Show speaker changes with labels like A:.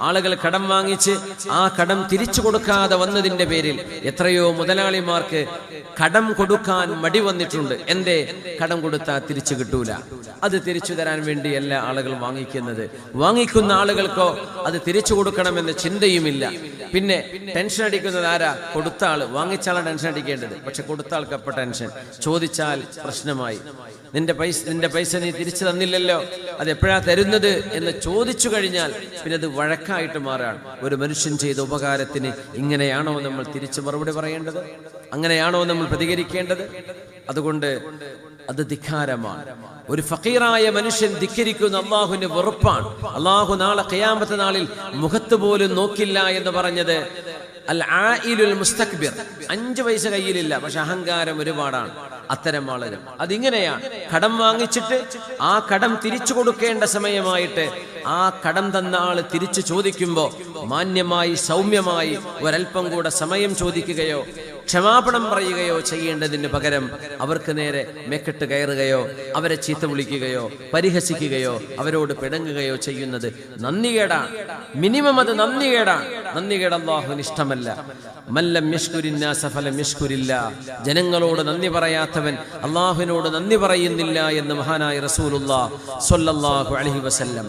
A: ആളുകൾ കടം വാങ്ങിച്ച് ആ കടം തിരിച്ചു കൊടുക്കാതെ വന്നതിന്റെ പേരിൽ എത്രയോ മുതലാളിമാർക്ക് കടം കൊടുക്കാൻ മടി വന്നിട്ടുണ്ട്. എന്തേ? കടം കൊടുത്താൽ തിരിച്ചു കിട്ടൂല. അത് തിരിച്ചു തരാൻ വേണ്ടി എല്ലാ ആളുകൾ വാങ്ങിക്കുന്നത്. വാങ്ങിക്കുന്ന ആളുകൾക്കോ അത് തിരിച്ചു കൊടുക്കണമെന്ന ചിന്തയുമില്ല. പിന്നെ ടെൻഷൻ അടിക്കുന്നത് ആരാ? കൊടുത്ത ആൾ. വാങ്ങിച്ച ആളാണ് ടെൻഷൻ അടിക്കേണ്ടത്. പക്ഷെ കൊടുത്ത ആൾക്ക് അപ്പൊ ടെൻഷൻ. ചോദിച്ചാൽ പ്രശ്നമായി. നിന്റെ പൈസ നിന്റെ പൈസ നീ തിരിച്ചു തന്നില്ലല്ലോ. അത് എപ്പോഴാ തരുന്നത് എന്ന് ചോദിച്ചു കഴിഞ്ഞാൽ പിന്നെ അത് വഴക്കായിട്ട് മാറാണ് ഒരു മനുഷ്യൻ ചെയ്ത ഉപകാരത്തിന് ഇങ്ങനെയാണോ നമ്മൾ തിരിച്ചു മറുപടി പറയേണ്ടത്? അങ്ങനെയാണോ നമ്മൾ പ്രതികരിക്കേണ്ടത്? അതുകൊണ്ട് അത് ധിക്കാരമാണ്. ഒരു ഫക്കീറായ മനുഷ്യൻ ധിക്കരിക്കുന്ന അള്ളാഹുവിന്റെ വെറുപ്പാണ്. അള്ളാഹു നാളെ കയാമത്തെ നാളിൽ മുഖത്ത് പോലും നോക്കില്ല എന്ന് പറഞ്ഞത് അൽ മുസ്തക്ബിർ. അഞ്ച് പൈസ കയ്യിലില്ല പക്ഷെ അഹങ്കാരം ഒരുപാടാണ്. അത്തരം വളരും അതിങ്ങനെയാണ് കടം വാങ്ങിച്ചിട്ട് ആ കടം തിരിച്ചു കൊടുക്കേണ്ട സമയമായിട്ട് ആ കടം തന്ന ആൾ തിരിച്ചു ചോദിക്കുമ്പോ മാന്യമായി സൗമ്യമായി ഒരൽപ്പം കൂടെ സമയം ചോദിക്കുകയോ ക്ഷമാപണം പറയുകയോ ചെയ്യേണ്ടതിന് പകരം അവർക്ക് നേരെ കയറുകയോ അവരെ ചീത്ത വിളിക്കുകയോ പരിഹസിക്കുകയോ അവരോട് പിടങ്ങുകയോ ചെയ്യുന്നത് നന്ദികേടാണ് മിനിമം അത് നന്ദികേടാണ് നന്ദികേട് അള്ളാഹുവിന് ഇഷ്ടമല്ല. മല്ലം യഷ്കുരിന്നാസ സഫല മിഷ്കുരില്ല ജനങ്ങളോട് നന്ദി പറയാത്തവൻ അള്ളാഹുവിനോട് നന്ദി പറയുന്നില്ല എന്ന് മഹാനായ റസൂലുള്ള സൊല്ലാഹു അലഹി വസല്ലം